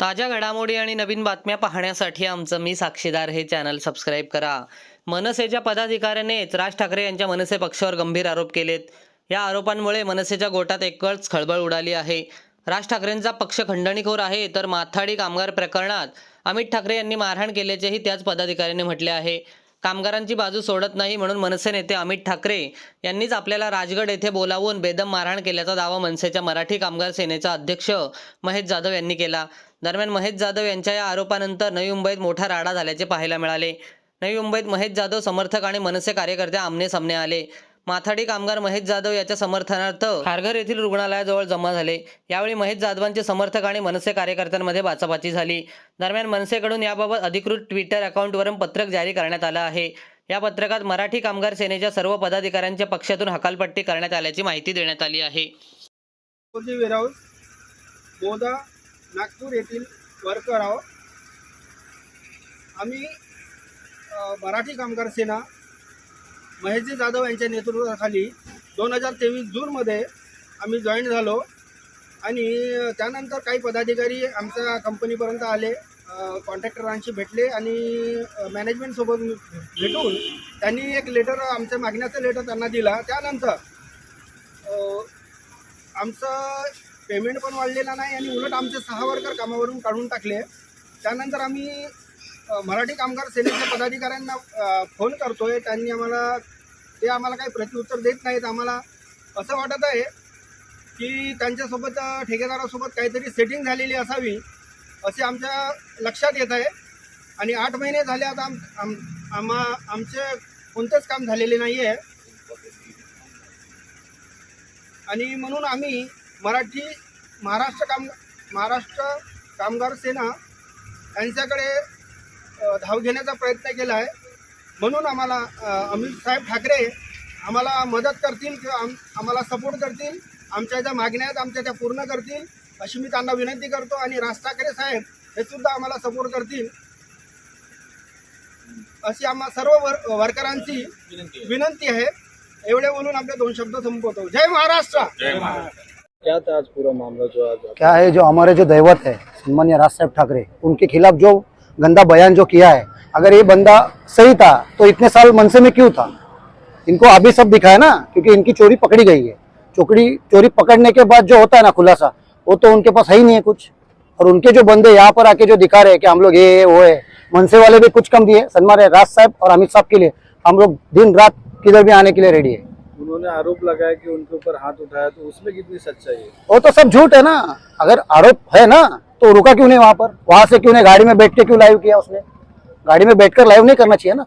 ताज्या घडामोडी आणि नवीन बातम्या पाहण्यासाठी आमचं मी साक्षीदार हे चॅनल सबस्क्राईब करा. मनसेच्या पदाधिकाऱ्यानेच राज ठाकरे यांच्या मनसे पक्षावर गंभीर आरोप केलेत. या आरोपांमुळे मनसेच्या गोटात एकच खळबळ उडाली आहे. राज ठाकरेंचा पक्ष खंडणीखोर आहे तर माथाडी कामगार प्रकरणात अमित ठाकरे यांनी मारहाण केल्याचेही त्याच पदाधिकाऱ्याने म्हटले आहे. कामगारांची बाजू सोडत नाही म्हणून मनसे नेते अमित ठाकरे यांनीच आपल्याला राजगड येथे बोलावून बेदम मारहाण केल्याचा दावा मनसेच्या मराठी कामगार सेनेचा अध्यक्ष महेश जाधव यांनी केला. दरम्यान महेश जाधव यांच्या या आरोपानंतर नवी मुंबईत मोठा राडा झाल्याचे पाहायला मिळाले. नवी मुंबईत महेश जाधव समर्थक आणि मनसे कार्यकर्ते आमने सामने आले. माथाडी कामगार महेश जाधव याच्या समर्थनार्थ खारघर येथील रुग्णालयाजवळ जमा झाले. यावेळी महेश जाधवांचे समर्थक आणि मनसे कार्यकर्त्यांमध्ये बाचाबाची झाली. दरम्यान मनसेकडून याबाबत अधिकृत ट्विटर अकाउंटवरून पत्रक जारी करण्यात आलं आहे. या पत्रकात मराठी कामगार सेनेच्या सर्व पदाधिकाऱ्यांच्या पक्षातून हकालपट्टी करण्यात आल्याची माहिती देण्यात आली आहे. नागपूर येथील वर्कर आहोत आम्ही मराठी कामगार सेना महेशजी जाधव यांच्या नेतृत्वाखाली दोन हजार तेवीस जूनमध्ये आम्ही जॉईन झालो. आणि त्यानंतर काही पदाधिकारी आमच्या कंपनीपर्यंत आले. कॉन्ट्रॅक्टरांशी भेटले आणि मॅनेजमेंटसोबत भेटून त्यांनी एक लेटर आमच्या मागण्याचा लेटर त्यांना दिला. त्यानंतर आमचं पेमेंट पण वाढलेलं नाही आणि उलट आमचे सहा वर्कर कामावरून काढून टाकले. त्यानंतर आम्ही मराठी कामगार सेनेच्या पदाधिकाऱ्यांना फोन करतोय. त्यांनी आम्हाला ते आम्हाला काही प्रत्युत्तर देत नाहीत. आम्हाला असं वाटत आहे की त्यांच्यासोबत ठेकेदारासोबत काहीतरी सेटिंग झालेली असावी असे आमच्या लक्षात येत आहे. आणि आठ महिने झाले आता आम आम आम्हा आमचे कोणतेच काम झालेले नाही आहे आणि म्हणून आम्ही मराठी महाराष्ट्र काम महाराष्ट्र कामगार सेना यांच्याकडे धाव घेण्याचा प्रयत्न केला आहे. म्हणून आम्हाला अमित साहेब ठाकरे आम्हाला मदत करतील किंवा आम आम्हाला सपोर्ट करतील. आमच्या ज्या मागण्या आहेत आमच्या त्या पूर्ण करतील. अशी मी त्यांना विनंती करतो आणि राज ठाकरे साहेब हे सुद्धा आम्हाला सपोर्ट करतील. अशी आम्हा सर्व वर वर्करांची विनंती आहे. एवढे बोलून आपले दोन शब्द संपवतो. जय महाराष्ट्र! क्या था आज पूरा मामला जो आज क्या है जो हमारे जो दैवत है सन्मान्य राज साहब ठाकरे उनके खिलाफ जो गंदा बयान जो किया है अगर ये बंदा सही था तो इतने साल मनसे में क्यों था? इनको अभी सब दिखा है ना क्योंकि इनकी चोरी पकड़ी गई है। चोरी चोरी पकड़ने के बाद जो होता है ना खुलासा वो तो उनके पास है ही नहीं है कुछ। और उनके जो बंदे यहाँ पर आके जो दिखा रहे हैं कि हम लोग ये वो है मनसे वाले भी कुछ कम दिए। सन्मान्य राज साहब और अमित साहब के लिए हम लोग दिन रात किधर भी आने के लिए रेडी है। उन्होंने आरोप लगाया कि उनके ऊपर हाथ उठाया तो उसमें कितनी सच्चाई है? वो तो सब झूठ है ना। अगर आरोप है ना तो रुका क्यों नहीं वहाँ पर? वहाँ से क्यों नहीं? गाड़ी में बैठ के क्यों लाइव किया उसने? गाड़ी में बैठकर लाइव नहीं करना चाहिए ना?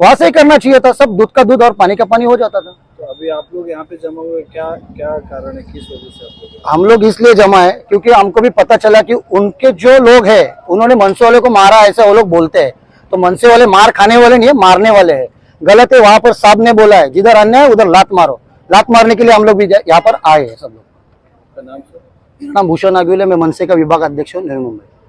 वहाँ से ही करना चाहिए था सब दूध का दूध और पानी का पानी हो जाता था। तो अभी आप लोग यहाँ पे जमा हुए क्या क्या कारण है? किस वजह से आप लोग हम लोग इसलिए जमा है क्योंकि हमको भी पता चला कि उनके जो लोग हैं उन्होंने मनसे वाले को मारा ऐसा वो लोग बोलते हैं। तो मनसे वाले मार खाने वाले नहीं है मारने वाले है। गलत है वहाँ पर साहब ने बोला है जिधर अन्याय उधर लात मारो। लात मारने के लिए हम लोग भी यहाँ पर आए हैं सब लोग। नाम सर? मेरा नाम भूषण आगुले मैं मनसे का विभाग अध्यक्ष हूँ नवी मुंबई।